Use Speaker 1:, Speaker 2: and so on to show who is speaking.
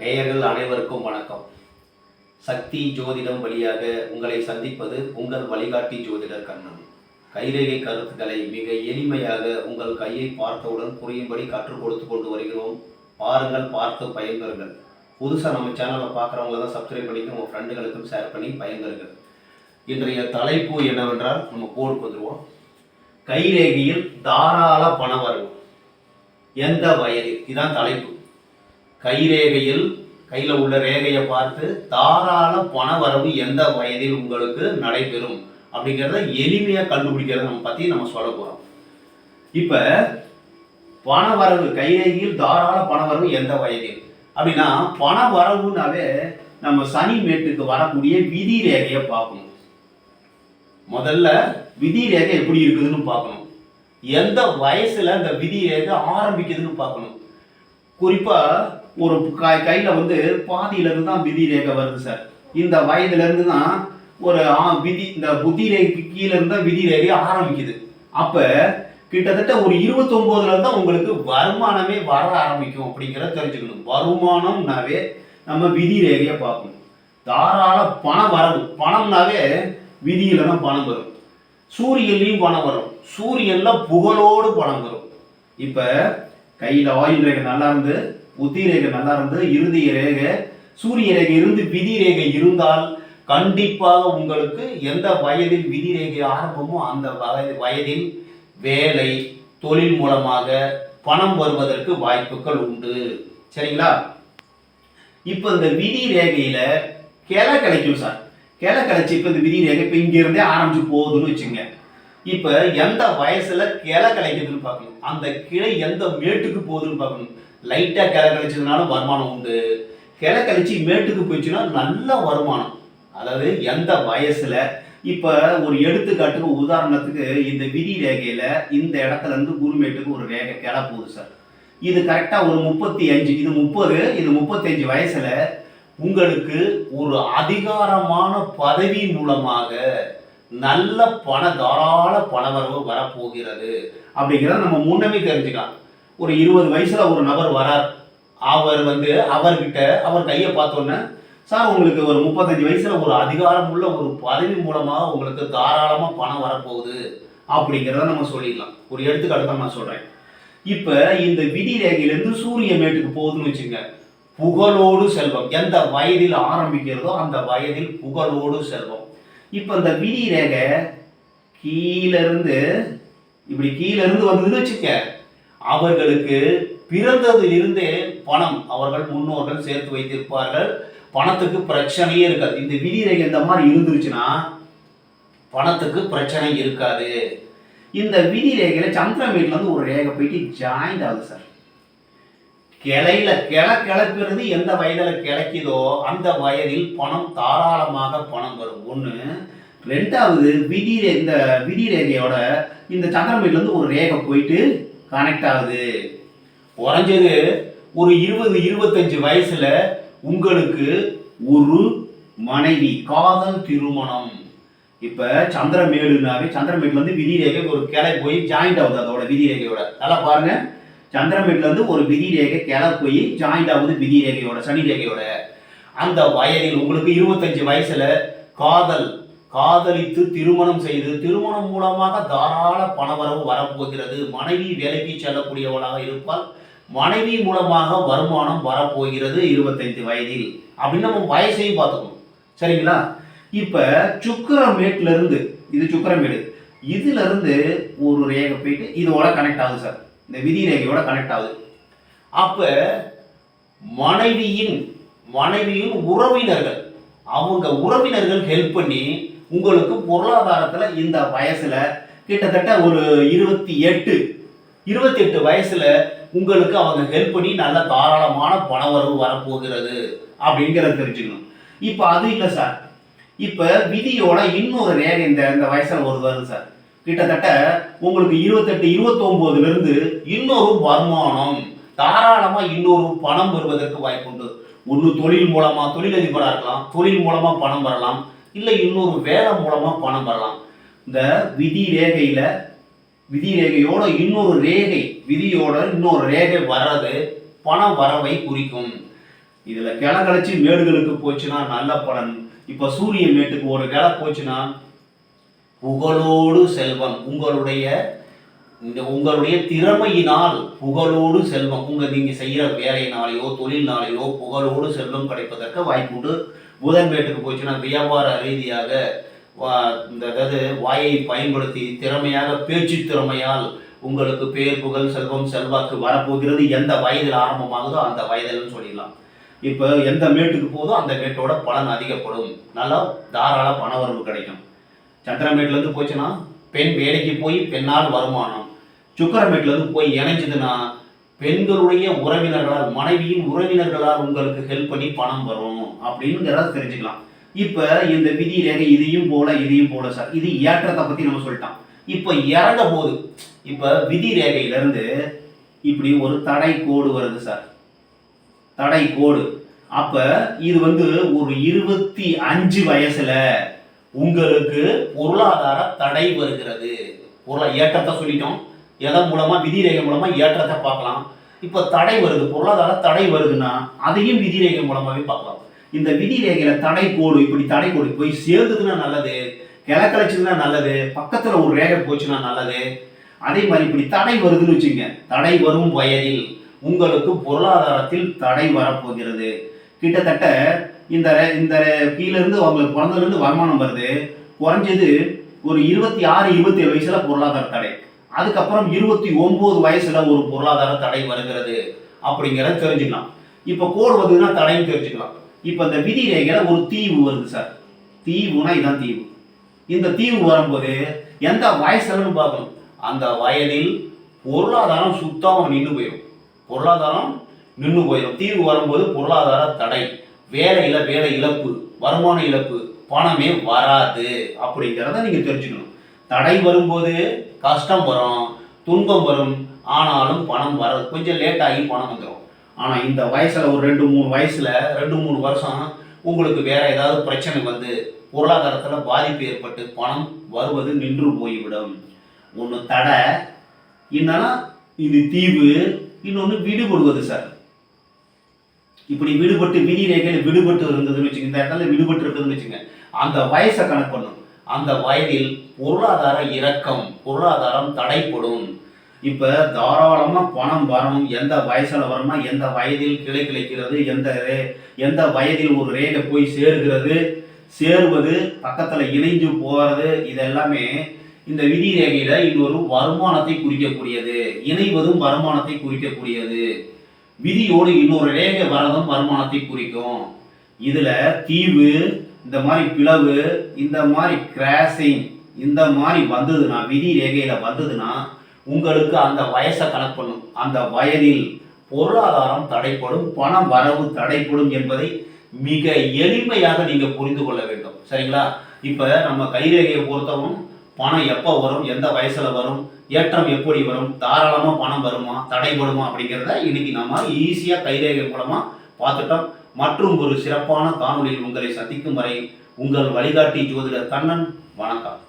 Speaker 1: நேயர்கள் அனைவருக்கும் வணக்கம். சக்தி ஜோதிடம் வழியாக உங்களை சந்திப்பது உங்கள் வழிகாட்டி ஜோதிடர் கண்ணன். கைரேகை கருத்துக்களை மிக எளிமையாக உங்கள் கையை பார்த்தவுடன் புரியும்படி கற்றுக் கொடுத்து கொண்டு வருகிறோம். பாருங்கள் பார்த்து பயன்பெறுங்கள் புதுசாக நம்ம சேனலை பார்க்குறவங்க தான் சப்ஸ்கிரைப் பண்ணிட்டு உங்கள் ஃப்ரெண்டுகளுக்கும் ஷேர் பண்ணி பயன்பெறுங்கள் இன்றைய தலைப்பு என்னவென்றால் நம்ம போருக்கு வந்துடுவோம் கைரேகையில் தாராள பண வரவு. எந்த வயது இதுதான் தலைப்பு. கைரேகையில் கையில் உள்ள ரேகையை பார்த்து தாராள பண வரவு எந்த வயதில் உங்களுக்கு நடைபெறும்? அப்படிங்கிறத எளிமையாக கண்டுபிடிக்கிறத நம்ம பற்றி நம்ம சொல்ல போகிறோம் இப்போ பண வரவு கைரேகையில் தாராள பண வரவு எந்த வயதில்? அப்படின்னா பண வரவுனாவே நம்ம சனி மேட்டுக்கு வரக்கூடிய விதி ரேகையை பார்க்கணும். முதல்ல விதி ரேகை எப்படி இருக்குதுன்னு பார்க்கணும். எந்த வயசுல இந்த விதி ரேகை ஆரம்பிக்குதுன்னு பார்க்கணும். குறிப்பாக ஒரு கை கையில் வந்து பாதியிலேருந்து தான் விதி ரேகை வருது சார். இந்த வயதுலேருந்து தான் ஒரு ஆ- விதி இந்த புத்தி ரேகைக்கு கீழே தான் விதி ரேகை ஆரம்பிக்குது. அப்போ கிட்டத்தட்ட ஒரு இருபத்தொம்போதுலேருந்து தான் உங்களுக்கு வருமானமே வர ஆரம்பிக்கும் அப்படிங்கிறத தெரிஞ்சுக்கணும். வருமானம்னாவே நம்ம விதி ரேகையை பார்க்கணும். தாராள பணம் வரது. பணம்னாவே விதியில தான் பணம் வரும். சூரியன்லையும் பணம் வரும். சூரியன்ல புகழோடு பணம் வரும். இப்போ கையில் ஆயுள் ரேகை நல்லா இருந்து புத்தி ரேகை நல்லா இருந்து இறுதி ரேகை சூரிய ரேகை இருந்து விதி ரேகை இருந்தால் கண்டிப்பாக உங்களுக்கு எந்த வயதில் விதி ரேகை ஆரம்பமோ அந்த வயது வயதில் வேலை தொழில் மூலமாக பணம் வருவதற்கு வாய்ப்புகள் உண்டு. சரிங்களா? இப்போ இந்த விதி ரேகையில கிளை கிடைக்கும் சார். கிளை கிடைச்சி இப்போ இந்த விதி ரேகை இப்போ இங்க இருந்தே ஆரம்பிச்சு போகுதுன்னு வச்சுங்க. இப்போ எந்த வயசுல கிளை கிடைக்குதுன்னு பார்க்கணும்? அந்த கிளை எந்த மேட்டுக்கு போகுதுன்னு பார்க்கணும்? லைட்டாக கிளை கிடைச்சதுனால வருமானம் உண்டு. கிளை கழிச்சு மேட்டுக்கு போயிடுச்சுன்னா நல்ல வருமானம். அதாவது எந்த வயசில்? இப்போ ஒரு எடுத்துக்காட்டுக்கு உதாரணத்துக்கு இந்த விதி ரேகையில் இந்த இடத்துல இருந்து குருமேட்டுக்கு ஒரு ரேகை கிளை போகுது சார் இது கரெக்டாக ஒரு முப்பத்தி அஞ்சு இது முப்பது இது முப்பத்தஞ்சு வயசில் உங்களுக்கு ஒரு அதிகாரமான பதவி மூலமாக நல்ல பண தாராள பணவரவு வரப்போகிறது. அப்படிங்கிறத நம்ம முன்னமே தெரிஞ்சுக்கலாம். ஒரு இருபது வயசுல ஒரு நபர் வரார். அவர் வந்து அவர்கிட்ட அவர் கையை பார்த்தோன்னே சார் உங்களுக்கு ஒரு முப்பத்தஞ்சு வயசுல ஒரு அதிகாரம் உள்ள ஒரு பதவி மூலமாக உங்களுக்கு தாராளமாக பணம் வரப்போகுது. அப்படிங்கிறத நம்ம சொல்லிடலாம். ஒரு எடுத்துக்காட்டு தான் நான் சொல்கிறேன் இப்போ இந்த விதி ரேகையிலேருந்து சூரிய மேட்டுக்கு போகுதுன்னு வச்சுங்க புகழோடு செல்வம். எந்த வயதில் ஆரம்பிக்கிறதோ அந்த வயதில் புகழோடு செல்வம். இப்போ இந்த விதி ரேகை கீழேருந்து இப்படி கீழேருந்து வந்ததுன்னு வச்சுக்க அவர்களுக்கு பிறந்ததிலிருந்தே பணம் அவர்கள் முன்னோர்கள் சேர்த்து வைத்திருப்பார்கள். பணத்துக்கு பிரச்சனையே இருக்காது. இந்த விதி எந்த இந்த மாதிரி இருந்துருச்சுன்னா பணத்துக்கு பிரச்சனை இருக்காது. இந்த விதி ரேகையில் சந்திரமேட்ல இருந்து ஒரு ரேகை போயிட்டு ஜாயிண்ட் ஆகுது சார் கிளையில கிளை கிளப்புறது எந்த வயதில் கிளைக்குதோ அந்த வயதில் பணம் தாராளமாக பணம் வரும். ஒன்று ரெண்டாவது விதி இந்த விதி ரேகையோட இந்த சந்திரமேட்ல இருந்து ஒரு ரேகை போயிட்டு கனெக்ட் ஆகுது. குறைஞ்சது ஒரு இருபது இருபத்தஞ்சு வயசுல உங்களுக்கு ஒரு மனைவி காதல் திருமணம். இப்ப சந்திரமேடுனாவே சந்திரமேட்ல இருந்து விதி ஒரு கிளை போய் ஜாயிண்ட் ஆகுது அதோட விதி ரேகையோட நல்லா பாருங்க. சந்திரமேட்ல இருந்து ஒரு விதிரேகை கிளை போய் ஜாயிண்ட் ஆகுது விதிரேகையோட சனி ரேகையோட அந்த வயதில் உங்களுக்கு இருபத்தஞ்சு வயசுல காதல் காதலித்து திருமணம் செய்து திருமணம் மூலமாக தாராள பணவரவு வரப்போகிறது. மனைவி வேலைக்கு செல்லக்கூடியவளாக இருப்பால் மனைவி மூலமாக வருமானம் வரப்போகிறது இருபத்தைந்து வயதில். அப்படின்னு நம்ம வயசையும் பார்த்துக்கணும். சரிங்களா? இப்போ சுக்கிரமேட்ல இருந்து இது சுக்கிரமேடு. இதுல இருந்து ஒரு ரேகை போயிட்டு இதோட கனெக்ட் ஆகுது சார். இந்த விதி ரேகையோட கனெக்ட் ஆகுது. அப்ப மனைவியின் மனைவியின் உறவினர்கள் அவங்க உறவினர்கள் ஹெல்ப் பண்ணி உங்களுக்கு பொருளாதாரத்தில் இந்த வயசில் கிட்டத்தட்ட ஒரு இருபத்தி எட்டு இருபத்தி எட்டு வயசில் உங்களுக்கு அவங்க ஹெல்ப் பண்ணி நல்ல தாராளமான பணவரவு வரப்போகிறது அப்படிங்கிறத தெரிஞ்சுக்கணும். இப்போ அது இல்லை சார் இப்போ விதியோட இன்னொரு ரேகை இந்த இந்த வயசில் ஒரு வருது சார் கிட்டத்தட்ட உங்களுக்கு இருபத்தெட்டு இருபத்தொம்போதுலேருந்து இன்னொரு வருமானம் தாராளமாக இன்னொரு பணம் வருவதற்கு வாய்ப்புண்டு. ஒன்று தொழில் மூலமாக தொழிலதிபராக இருக்கலாம் தொழில் மூலமாக பணம் வரலாம். இல்லை இன்னொரு வேலை மூலமாக பணம் வரலாம். இந்த விதி ரேகையில் விதி ரேகையோட இன்னொரு ரேகை விதியோட இன்னொரு ரேகை வர்றது பணம் வரவை குறிக்கும். இதில் கிளை மேடுகளுக்கு போச்சுன்னா நல்ல பலன். இப்போ சூரிய மேட்டுக்கு ஒரு கிளை போச்சுன்னா புகழோடு செல்வம். உங்களுடைய இந்த உங்களுடைய திறமையினால் புகழோடு செல்வம். உங்கள் நீங்கள் செய்கிற வேலையினாலேயோ தொழிலினாலேயோ புகழோடு செல்வம் கிடைப்பதற்கு வாய்ப்புண்டு. புதன் மேட்டுக்கு போச்சுன்னா வியாபார ரீதியாக வா- இந்த அதாவது வாயை பயன்படுத்தி திறமையாக பேச்சு திறமையால் உங்களுக்கு பேர் புகழ் செல்வம் செல்வாக்கு வரப்போகிறது எந்த வயதில் ஆரம்பமாகுதோ அந்த வயதில்னு சொல்லிடலாம். இப்போ எந்த மேட்டுக்கு போதோ அந்த மேட்டோட பலன் அதிகப்படும். நல்லா தாராள பணவரவு கிடைக்கும். சந்திரமேட்லேருந்து போச்சுன்னா பெண் வேலைக்கு போய் பெண்ணால் வருமானம். சுக்கரமேட்ல மேட்லேருந்து போய் இணைஞ்சதுன்னா பெண்களுடைய உறவினர்களால் மனைவியின் உறவினர்களால் உங்களுக்கு ஹெல்ப் பண்ணி பணம் வரும். அப்படிங்கிறத தெரிஞ்சுக்கலாம். இப்போ இந்த விதி ரேகை இதையும் போல இதையும் போல சார். இது ஏற்றத்தை பற்றி நம்ம சொல்லிட்டோம். இப்போ இறங்க போது இப்போ விதி ரேகையிலேருந்து இப்படி ஒரு தடை கோடு வருது சார். தடை கோடு. அப்போ இது வந்து ஒரு இருபத்தி அஞ்சு வயசுல உங்களுக்கு பொருளாதார தடை வருகிறது. பொருளா ஏற்றத்தை சொல்லிட்டோம். எதன் மூலமா? விதி ரேகை மூலமா ஏற்றத்தை பார்க்கலாம். இப்போ தடை வருது. பொருளாதார தடை வருதுன்னா அதையும் விதி ரேகை மூலமாகவே பார்க்கலாம். இந்த விதி ரேகையில தடை கோடு இப்படி தடை கோடு போய் சேர்ந்ததுன்னா நல்லது கிழக்கழிச்சதுன்னா நல்லது பக்கத்துல ஒரு ரேகை போச்சுன்னா நல்லது. அதே மாதிரி இப்படி தடை வருதுன்னு வச்சுங்க தடை வரும் வயதில் உங்களுக்கு பொருளாதாரத்தில் தடை வரப்போகிறது. கிட்டத்தட்ட இந்த இந்த கீழேருந்து அவங்களுக்கு பிறந்ததுலேருந்து வருமானம் வருது. குறைஞ்சது ஒரு இருபத்தி ஆறு இருபத்தி ஏழு வயசுல பொருளாதார தடை. அதுக்கப்புறம் இருபத்தி ஒன்பது வயசுல ஒரு பொருளாதார தடை வருகிறது. அப்படிங்கிறத தெரிஞ்சுக்கலாம். இப்போ கோடு வந்ததுன்னா தடையும் தெரிஞ்சுக்கலாம். இப்போ இந்த விதி ரேகையில் ஒரு தீவு வருது சார். தீவுனா இதான் தீவு. இந்த தீவு வரும்போது எந்த வயசுலன்னு பார்க்கணும். அந்த வயதில் பொருளாதாரம் சுத்தமாக நின்று போயிடும் பொருளாதாரம் நின்று போயிடும் தீவு வரும்போது பொருளாதார தடை. வேலையில வேலை இழப்பு வருமான இழப்பு பணமே வராது அப்படிங்கிறத நீங்கள் தெரிஞ்சுக்கணும். தடை வரும்போது கஷ்டம் வரும் துன்பம் வரும். ஆனாலும் பணம் வர கொஞ்சம் லேட் ஆகி பணம் வந்துடும் ஆனால் இந்த வயசில் ஒரு ரெண்டு மூணு வயசில் ரெண்டு மூணு வருஷம் உங்களுக்கு வேறு ஏதாவது பிரச்சனை வந்து பொருளாதாரத்தில் பாதிப்பு ஏற்பட்டு பணம் வருவது நின்று போய்விடும். ஒன்று தடை என்னன்னா இது தீவு இன்னொன்று விடுபடுவது சார். இப்படி விடுபட்டு விதி ரேகையில் விடுபட்டு இருந்ததுன்னு வச்சுங்க இந்த இடத்துல விடுபட்டு இருக்குதுன்னு வச்சுங்க அந்த வயசை கணக்கு பண்ணும். அந்த வயதில் பொருளாதார இறக்கம் பொருளாதாரம் தடைப்படும். இப்போ தாராளமாக பணம் வரணும். எந்த வயசில் வரணும்னா எந்த வயதில் கிளை கிளைக்கிறது எந்த ரே- எந்த வயதில் ஒரு ரேகை போய் சேருகிறது சேருவது பக்கத்தில் இணைஞ்சு போகிறது இதெல்லாமே இந்த விதி ரேகையில் இன்னொரு வருமானத்தை குறிக்கக்கூடியது. இணைவதும் வருமானத்தை குறிக்கக்கூடியது. விதியோடு இன்னொரு ரேகை வரதும் வருமானத்தை குறிக்கும். இதில் தீவு இந்த மாதிரி பிளவு இந்த மாதிரி கிராசிங் இந்த மாதிரி வந்ததுன்னா விதி ரேகையில் வந்ததுன்னா உங்களுக்கு அந்த வயசை கணக்கு பண்ணும். அந்த வயதில் பொருளாதாரம் தடைப்படும் பணம் வரவு தடைப்படும் என்பதை மிக எளிமையாக நீங்க புரிந்து கொள்ள வேண்டும். சரிங்களா? இப்ப நம்ம கைரேகையை பொறுத்தவரும் பணம் எப்போ வரும் எந்த வயசுல வரும் ஏற்றம் எப்படி வரும் தாராளமா பணம் வருமா தடைபடுமா அப்படிங்கிறத இன்னைக்கு நம்ம ஈஸியா கைரேகை மூலமா பார்த்துட்டோம். மற்றும் ஒரு சிறப்பான காணொலியில் உங்களை சந்திக்கும் வரை உங்கள் வழிகாட்டி ஜோதிடர் கண்ணன் வணக்கம்.